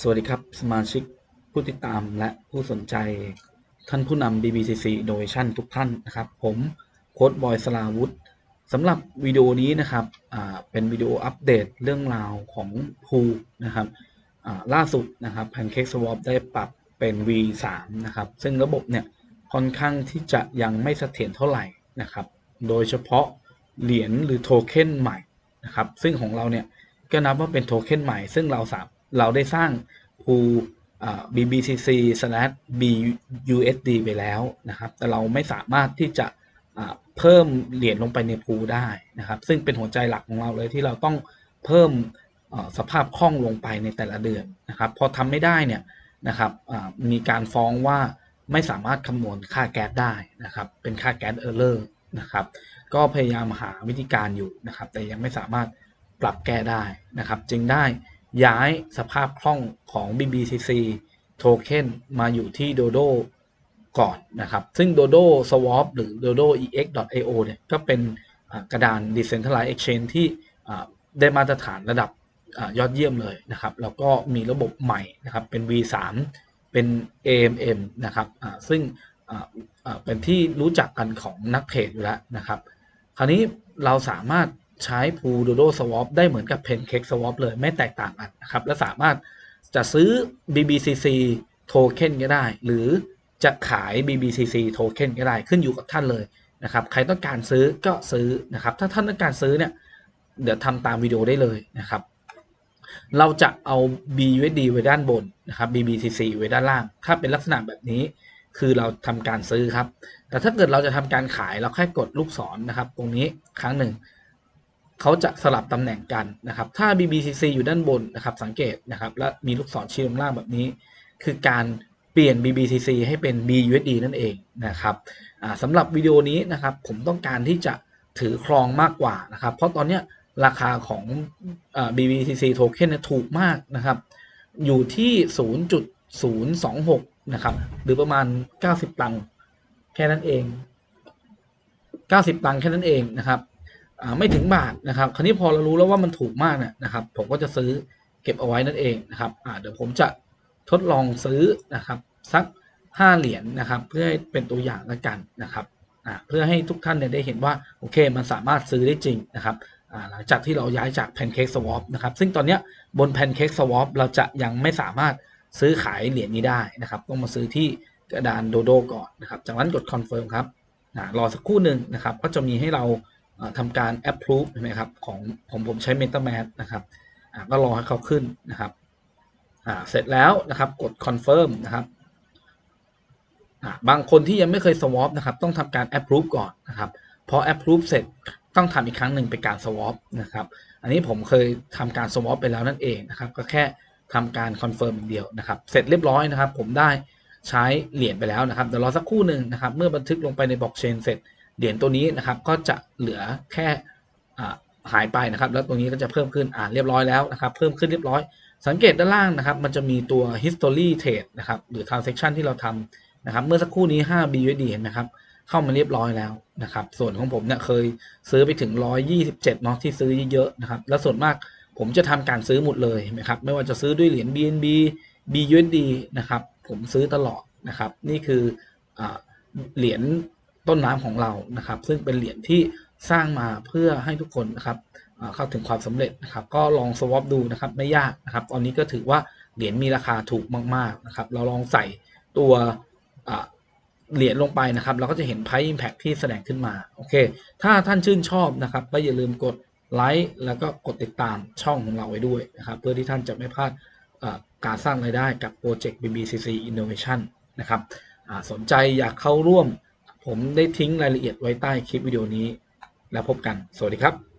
สวัสดีครับ สมาชิกผู้ติดตามและผู้สนใจท่านผู้นำ BBCC Innovation ทุกท่านนะครับ ผมโค้ดบอยสลาวุธสำหรับวิดีโอนี้นะครับเป็นวิดีโออัปเดตเรื่องราวของภูนะครับล่าสุดนะครับ Pancake Swap ได้ปรับเป็น V3 นะครับ ซึ่งระบบเนี่ยค่อนข้างที่จะยังไม่เสถียรเท่าไหร่นะครับ โดยเฉพาะเหรียญหรือโทเค็นใหม่นะครับ ซึ่งของเราเนี่ยก็นับว่าเป็นโทเค็นใหม่ ซึ่งเราสาม เราได้สร้างภูอ่ BBCC slash BUSD ไปแล้วนะครับ แต่เราไม่สามารถที่จะเพิ่มเหรียญลงไปในภูได้นะครับ ซึ่งเป็นหัวใจหลักของเราเลยที่เราต้องเพิ่มสภาพคล่องลงไปในแต่ละเดือนนะครับ พอทำไม่ได้เนี่ยนะครับมีการฟ้องว่าไม่สามารถคำนวณค่าแก๊สได้นะครับ เป็นค่าแก๊สเออร์เลอร์นะครับ ก็พยายามหาวิธีการอยู่นะครับ แต่ยังไม่สามารถปรับแก้ได้นะครับ จึงได้ ย้ายสภาพคล่องของ BBCC โทเค็นมาอยู่ที่ Dodo ก่อนนะครับ ซึ่ง Dodo Swap หรือ Dodo EX.io เนี่ยก็เป็นกระดาน Decentralized Exchange ที่ได้มาตรฐานระดับอยอดเยี่ยมเลยนะครับ แล้วก็มีระบบใหม่นะครับ เป็น V3 เป็น AMM นะครับซึ่งเป็นที่รู้จักกันของนักเทรดอยู่แล้วนะครับ คราวนี้เราสามารถ ใช้พูล Dodo Swap ได้เหมือนกับ Pancake Swap เลยไม่แตกต่างกันนะครับ และสามารถจะซื้อ BBCC โทเค็นก็ได้ หรือจะขาย BBCC โทเค็นก็ได้ขึ้นอยู่กับท่านเลยนะครับใครต้องการซื้อก็ซื้อนะครับ ถ้าท่านต้องการซื้อเนี่ยเดี๋ยวทำตามวิดีโอได้เลยนะครับ เราจะเอา BUSD ไว้ด้านบนนะครับ BBCC ไว้ด้านล่าง ถ้าเป็นลักษณะแบบนี้คือเราทำการซื้อครับ แต่ถ้าเกิดเราจะทำการขายเราแค่กดลูกศรนนะครับ ตรงนี้ครั้งหนึ่ง เขาจะสลับตำแหน่งกันนะครับ ถ้า BBCC อยู่ด้านบนนะครับสังเกตนะครับ และมีลูกศรชี้ลงล่างแบบนี้ คือการเปลี่ยน BBCC ให้เป็น BUSD นั่นเองนะครับสำหรับวิดีโอนี้นะครับผมต้องการที่จะถือครองมากกว่านะครับ เพราะตอนนี้ราคาของอ BBCC token เนี่ยถูกมากนะครับ อยู่ที่ 0.026 นะครับ หรือประมาณ 90 ตังค์แค่นั้นเอง 90 ตังค์แค่นั้นเองนะครับ ไม่ถึงบาทนะครับ คราวนี้พอเรารู้แล้วว่ามันถูกมากเนี่ยนะครับ ผมก็จะซื้อเก็บเอาไว้นั่นเองนะครับอ่าเดี๋ยวผมจะทดลองซื้อนะครับสัก 5 เหรียญนะครับ เพื่อให้เป็นตัวอย่างแล้วกันนะครับอ่าเพื่อให้ทุกท่านเนี่ยได้เห็นว่าโอเคมันสามารถซื้อได้จริงนะครับอ่าหลังจากที่เราย้ายจาก Pancake Swap นะครับซึ่งตอนเนี้ยบน Pancake Swap เราจะยังไม่สามารถซื้อขายเหรียญนี้ได้นะครับ ต้องมาซื้อที่กระดานโดโดก่อนนะครับ จากนั้นกด Confirm ครับรอสักครู่หนึ่งนะครับ ก็จะมีให้เรา ทำการ approve ใช่ไหมครับของผมผมใช้ MetaMask นะครับก็รอให้เขาขึ้นนะครับเสร็จแล้วนะครับกด confirm นะครับบางคนที่ยังไม่เคย swap นะครับต้องทำการ approve ก่อนนะครับพอ approve เสร็จต้องทำอีกครั้งหนึ่งเป็นการ swap นะครับอันนี้ผมเคยทำการ swap ไปแล้วนั่นเองนะครับก็แค่ทำการ confirm อย่างเดียวนะครับเสร็จเรียบร้อยนะครับ ผมได้ใช้เหรียญไปแล้วนะครับเดี๋ยวรอสักครู่หนึ่งนะครับ เมื่อบันทึกลงไปในบล็อกเชนเสร็จ เหรียญตัวนี้นะครับก็จะเหลือแค่หายไปนะครับ แล้วตรงนี้ก็จะเพิ่มขึ้นอ่าเรียบร้อยแล้วนะครับ เพิ่มขึ้นเรียบร้อย สังเกตด้านล่างนะครับ มันจะมีตัว history trade นะครับ หรือ transaction ที่เราทำนะครับ เมื่อสักครู่นี้ 5 BUSD เห็นไหมครับ เข้ามาเรียบร้อยแล้วนะครับ ส่วนของผมเนี่ยเคยซื้อไปถึง 127เนาะที่ซื้อเยอะๆนะครับ แล้วส่วนมากผมจะทำการซื้อหมดเลยเห็นไหมครับ ไม่ว่าจะซื้อด้วยเหรียญ BNB BUSD นะครับ ผมซื้อตลอดนะครับ นี่คืออเหรียญ ต้นน้ำของเรานะครับ ซึ่งเป็นเหรียญที่สร้างมาเพื่อให้ทุกคนนะครับเข้าถึงความสำเร็จนะครับ ก็ลองสวอปดูนะครับไม่ยากนะครับ ตอนนี้ก็ถือว่าเหรียญมีราคาถูกมากๆนะครับ เราลองใส่ตัวเหรียญลงไปนะครับ เราก็จะเห็น Price Impact ที่แสดงขึ้นมาโอเค ถ้าท่านชื่นชอบนะครับ ก็อย่าลืมกดไลค์แล้วก็กดติดตามช่องของเราไว้ด้วยนะครับ เพื่อที่ท่านจะไม่พลาดการสร้างรายได้กับโปรเจกต์ BBCC Innovation นะครับสนใจอยากเข้าร่วม ผมได้ทิ้งรายละเอียดไว้ใต้คลิปวิดีโอนี้ แล้วพบกัน สวัสดีครับ